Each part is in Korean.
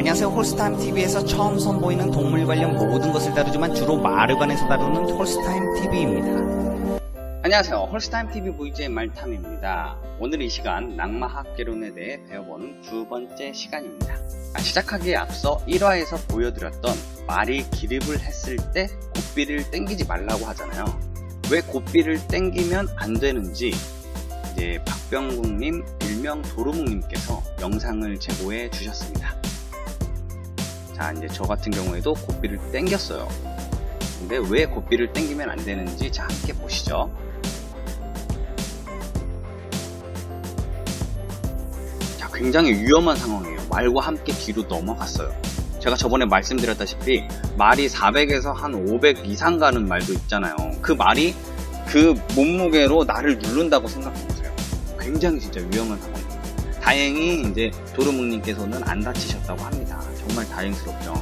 안녕하세요. 홀스타임 TV에서 처음 선보이는 동물 관련 모든 것을 다루지만 주로 말을 관해서 다루는 홀스타임 TV입니다. 안녕하세요. 홀스타임 TV VJ 말탐입니다. 오늘 이 시간 낙마학개론에 대해 배워보는 두 번째 시간입니다. 아, 시작하기에 앞서 1화에서 보여드렸던 말이 기립을 했을 때 고삐를 땡기지 말라고 하잖아요. 왜 고삐를 땡기면 안 되는지 이제 박병국님 일명 도루묵님께서 영상을 제보해 주셨습니다. 자 이제 저 같은 경우에도 고삐를 땡겼어요. 근데 왜 고삐를 땡기면 안 되는지 자 함께 보시죠. 자 굉장히 위험한 상황이에요. 말과 함께 뒤로 넘어갔어요. 제가 저번에 말씀드렸다시피 말이 400에서 한 500 이상 가는 말도 있잖아요. 그 말이 그 몸무게로 나를 누른다고 생각해보세요. 굉장히 진짜 위험한 상황입니다. 다행히 이제 도르묵님께서는 안 다치셨다고 합니다. 정말 다행스럽죠.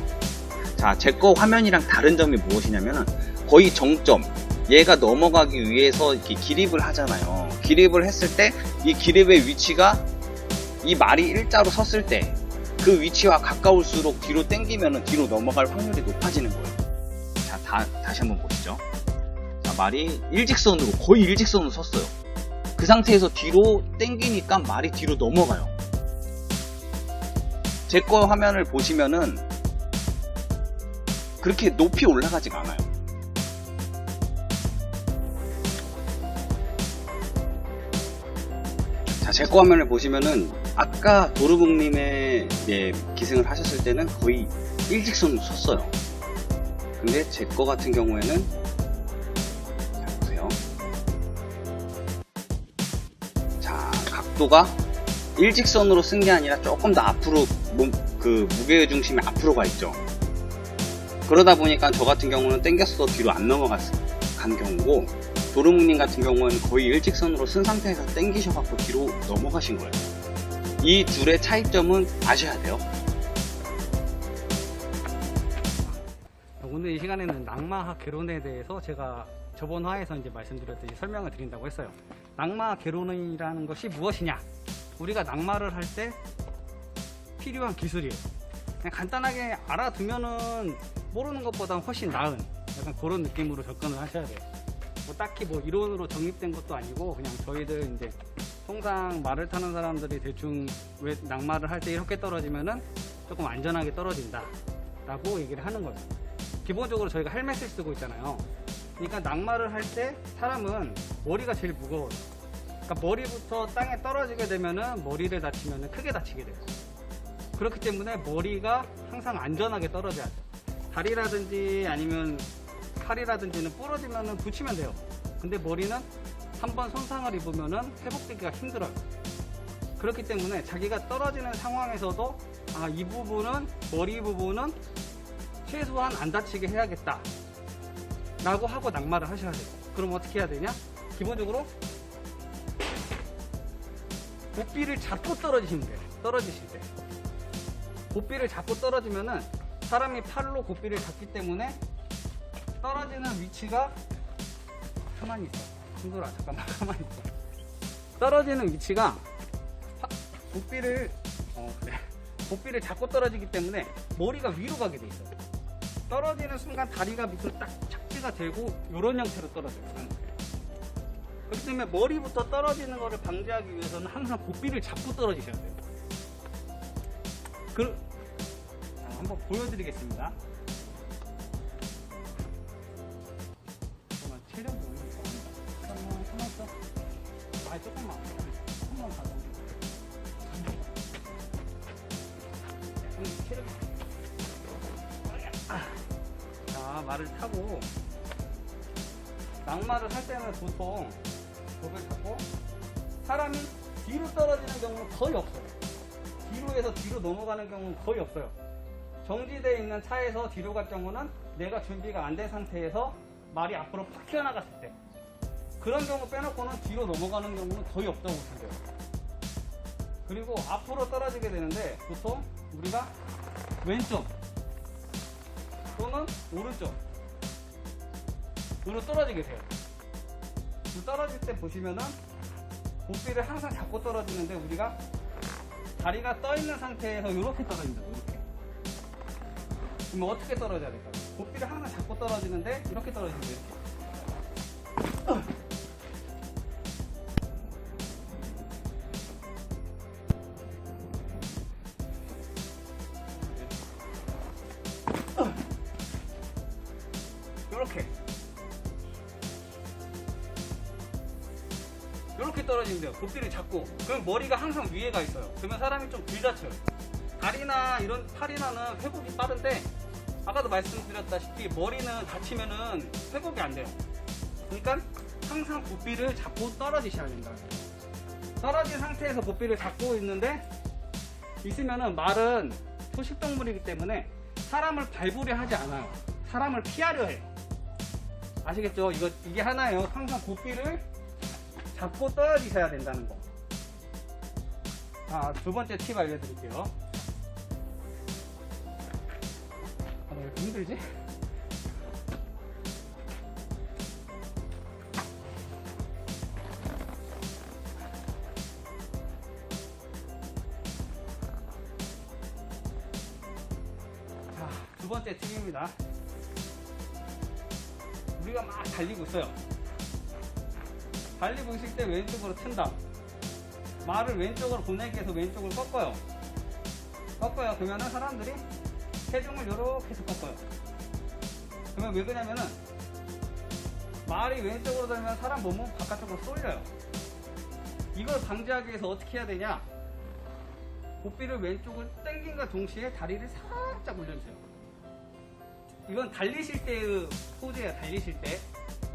자, 제 거 화면이랑 다른 점이 무엇이냐면은 거의 정점. 얘가 넘어가기 위해서 이렇게 기립을 하잖아요. 기립을 했을 때 이 기립의 위치가 이 말이 일자로 섰을 때 그 위치와 가까울수록 뒤로 당기면은 뒤로 넘어갈 확률이 높아지는 거예요. 자, 다, 다시 한번 보시죠. 자, 말이 일직선으로, 거의 일직선으로 섰어요. 그 상태에서 뒤로 당기니까 말이 뒤로 넘어가요. 제 거 화면을 보시면은 그렇게 높이 올라가지가 않아요. 자, 제 거 화면을 보시면은 아까 도르북님의 예, 기승을 하셨을 때는 거의 일직선으로 섰어요. 근데 제 거 같은 경우에는 자 보세요. 자 각도가 일직선으로 쓴 게 아니라 조금 더 앞으로 몸, 그 무게 중심이 앞으로 가 있죠. 그러다 보니까 저 같은 경우는 땡겼어 뒤로 안 넘어갔어 간 경우고 도르묵님 같은 경우는 거의 일직선으로 쓴 상태에서 땡기셔갖고 뒤로 넘어가신 거예요. 이 둘의 차이점은 아셔야 돼요. 오늘 이 시간에는 낙마 개론에 대해서 제가 저번 화에서 이제 말씀드렸듯이 설명을 드린다고 했어요. 낙마 개론이라는 것이 무엇이냐? 우리가 낙마를 할 때 필요한 기술이에요. 그냥 간단하게 알아두면은 모르는 것보다 훨씬 나은 약간 그런 느낌으로 접근을 하셔야 돼요. 뭐 딱히 뭐 이론으로 정립된 것도 아니고 그냥 저희들 이제 통상 말을 타는 사람들이 대충 왜 낙마를 할 때 이렇게 떨어지면은 조금 안전하게 떨어진다 라고 얘기를 하는 거예요. 기본적으로 저희가 헬멧을 쓰고 있잖아요. 그러니까 낙마를 할 때 사람은 머리가 제일 무거워요. 그러니까 머리부터 땅에 떨어지게 되면은 머리를 다치면은 크게 다치게 돼요. 그렇기 때문에 머리가 항상 안전하게 떨어져야 돼요. 다리라든지 아니면 팔이라든지는 부러지면은 붙이면 돼요. 근데 머리는 한번 손상을 입으면은 회복되기가 힘들어요. 그렇기 때문에 자기가 떨어지는 상황에서도 아, 이 부분은 머리 부분은 최소한 안 다치게 해야겠다. 라고 하고 낙마를 하셔야 돼요. 그럼 어떻게 해야 되냐? 기본적으로 고삐를 잡고 떨어지시면 돼요. 떨어지실 때. 고삐를 잡고 떨어지면은 사람이 팔로 고삐를 잡기 때문에 떨어지는 위치가 가만히 있어. 친구라 잠깐만 가만히 있어. 떨어지는 위치가 파- 고삐를 어 그래. 고삐를 잡고 떨어지기 때문에 머리가 위로 가게 돼 있어요. 떨어지는 순간 다리가 밑으로 딱 착지가 되고 이런 형태로 떨어져요. 그렇기 때문에 머리부터 떨어지는 것을 방지하기 위해서는 항상 고삐를 잡고 떨어지셔야 돼요. 그, 자, 한번 보여드리겠습니다. 잠깐만, 체력 너무 잠깐만, 가만 있어. 아, 조금만. 음, 체력이 자, 말을 타고 낙마를 할 때는 보통 벽을 타고 사람이 뒤로 떨어지는 경우는 거의 없어요. 뒤로에서 뒤로 넘어가는 경우는 거의 없어요. 정지되어 있는 차에서 뒤로 갈 경우는 내가 준비가 안 된 상태에서 말이 앞으로 팍 튀어나갔을 때 그런 경우 빼놓고는 뒤로 넘어가는 경우는 거의 없다고 보시면 돼요. 그리고 앞으로 떨어지게 되는데 보통 우리가 왼쪽 또는 오른쪽 으로 떨어지게 돼요. 그 떨어질 때 보시면은 고삐를 항상 잡고 떨어지는데 우리가 다리가 떠 있는 상태에서 이렇게 떨어진다. 이렇게. 그럼 어떻게 떨어져야 될까요? 고삐를 하나 잡고 떨어지는데 이렇게 떨어지는데 이렇게. 돼요. 고삐를 잡고 그럼 머리가 항상 위에 가 있어요. 그러면 사람이 좀 들다쳐요. 다리나 이런 팔이나는 회복이 빠른데 아까도 말씀드렸다시피 머리는 다치면은 회복이 안 돼요. 그러니까 항상 고삐를 잡고 떨어지셔야 된다. 떨어진 상태에서 고삐를 잡고 있는데 있으면은 말은 초식동물이기 때문에 사람을 밟으려 하지 않아요. 사람을 피하려 해요. 아시겠죠? 이거 이게 하나예요. 항상 고삐를 잡고 떨어지셔야 된다는 거. 아, 두 번째 팁 알려드릴게요. 아, 나왜 이렇게 힘들지? 자, 두 번째 팁입니다. 우리가 막 달리고 있어요. 달리고 있을 때 왼쪽으로 튼다. 말을 왼쪽으로 보내기 위해서 왼쪽을 꺾어요. 꺾어요. 그러면은 사람들이 체중을 이렇게 해서 꺾어요. 그러면 왜 그러냐면은 말이 왼쪽으로 돌면 사람 몸은 바깥쪽으로 쏠려요. 이걸 방지하기 위해서 어떻게 해야 되냐? 고삐를 왼쪽을 당긴과 동시에 다리를 살짝 올려주세요. 이건 달리실 때의 포즈예요. 달리실 때.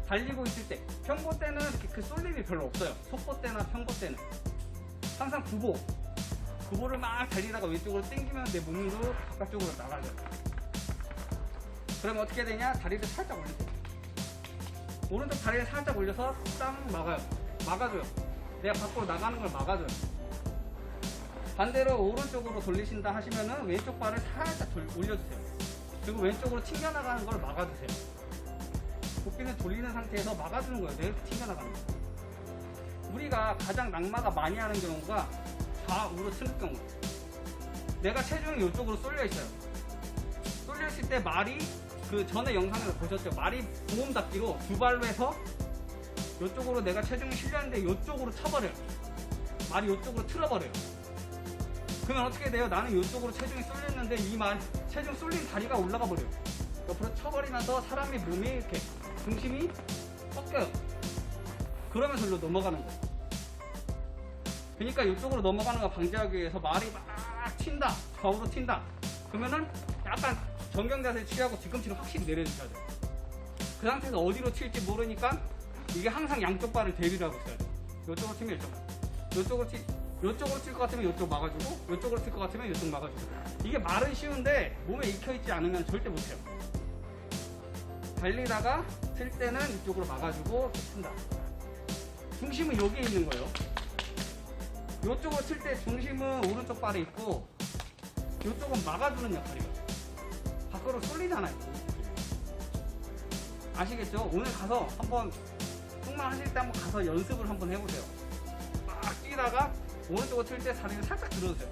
달리고 있을 때. 평고 때는 이렇게 그 쏠림이 별로 없어요. 속보 때나 평고 때는. 항상 구보. 구보를 막 달리다가 왼쪽으로 당기면 내 몸도 바깥쪽으로 나가요. 그러면 어떻게 되냐? 다리를 살짝 올리세요. 오른쪽 다리를 살짝 올려서 딱 막아요. 막아줘요. 내가 밖으로 나가는 걸 막아줘요. 반대로 오른쪽으로 돌리신다 하시면은 왼쪽 발을 살짝 돌- 올려주세요. 그리고 왼쪽으로 튕겨나가는 걸 막아주세요. 고삐는 돌리는 상태에서 막아주는 거예요. 내 튕겨나가는 거. 우리가 가장 낙마가 많이 하는 경우가 좌우로 틀 경우. 내가 체중이 이쪽으로 쏠려 있어요. 쏠려 있을 때 말이 그 전에 영상에서 보셨죠? 말이 보험 닫기로 두 발로 해서 이쪽으로 내가 체중이 실렸는데 이쪽으로 쳐버려요. 말이 이쪽으로 틀어버려요. 그러면 어떻게 돼요? 나는 이쪽으로 체중이 쏠렸는데 이 말, 체중 쏠린 다리가 올라가 버려요. 옆으로 쳐버리면서 사람의 몸이 이렇게 중심이 꺾여요. 그러면서 일로 넘어가는 거예요. 그러니까 이쪽으로 넘어가는 거 방지하기 위해서 말이 막 튄다. 좌우로 튄다. 그러면은 약간 정경 자세 취하고 뒤꿈치를 확실히 내려주셔야 돼요. 그 상태에서 어디로 튈지 모르니까 이게 항상 양쪽 발을 대비를 하고 있어야 돼요. 이쪽으로 튀면 이쪽. 이쪽으로 튀, 이쪽으로 튈 것 같으면 이쪽 막아주고, 이쪽으로 튈 것 같으면 이쪽 막아주고. 이게 말은 쉬운데 몸에 익혀있지 않으면 절대 못해요. 달리다가 틀 때는 이쪽으로 막아주고 튼다. 중심은 여기에 있는 거예요. 이쪽으로 틀때 중심은 오른쪽 발에 있고, 이쪽은 막아주는 역할이에요. 밖으로 쏠리잖아요. 아시겠죠? 오늘 가서 한번 승마 하실 때 한번 가서 연습을 한번 해보세요. 막 뛰다가 오른쪽으로 틀때 다리를 살짝 들어주세요.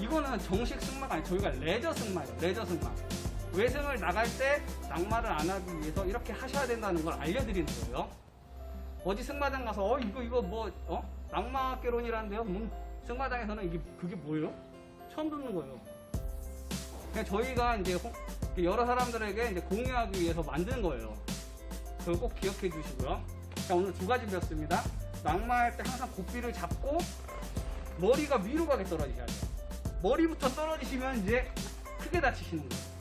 이거는 정식 승마가 아니고 저희가 레저 승마예요. 레저 승마. 외승을 나갈 때 낙마를 안 하기 위해서 이렇게 하셔야 된다는 걸 알려드리는 거예요. 어디 승마장 가서 어 이거 이거 뭐 어? 낙마개론이라는데요. 뭐 승마장에서는 이게 그게 뭐예요? 처음 듣는 거예요. 그냥 저희가 이제 홍- 여러 사람들에게 이제 공유하기 위해서 만든 거예요. 그걸 꼭 기억해 주시고요. 자, 오늘 두 가지 배웠습니다. 낙마할 때 항상 고삐를 잡고 머리가 위로 가게 떨어지셔야 돼요. 머리부터 떨어지시면 이제 크게 다치시는 거예요.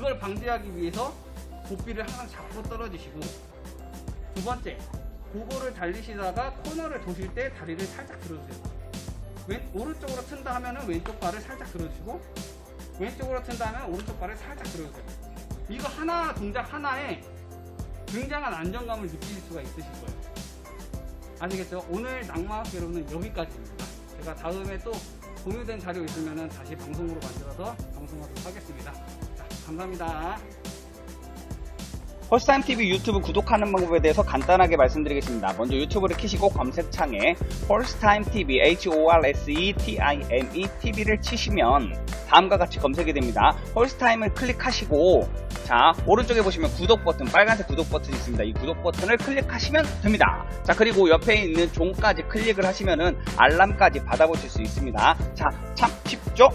그걸 방지하기 위해서 고삐를 항상 잡고 떨어지시고 두 번째, 고거를 달리시다가 코너를 도실 때 다리를 살짝 들어주세요. 왼, 오른쪽으로 튼다 하면은 왼쪽 발을 살짝 들어주시고 왼쪽으로 튼다 하면 오른쪽 발을 살짝 들어주세요. 이거 하나 동작 하나에 굉장한 안정감을 느끼실 수가 있으실 거예요. 아시겠죠? 오늘 낙마학개로는 여기까지입니다. 제가 다음에 또 공유된 자료 있으면 다시 방송으로 만들어서 방송하도록 하겠습니다. 자, 감사합니다. 홀스타임 TV 유튜브 구독하는 방법에 대해서 간단하게 말씀드리겠습니다. 먼저 유튜브를 키시고 검색창에 홀스타임 TV, H-O-R-S-E-T-I-M-E TV를 치시면 다음과 같이 검색이 됩니다. 홀스타임을 클릭하시고 자 오른쪽에 보시면 구독 버튼 빨간색 구독 버튼이 있습니다. 이 구독 버튼을 클릭하시면 됩니다. 자 그리고 옆에 있는 종까지 클릭을 하시면은 알람까지 받아보실 수 있습니다. 자참 쉽죠?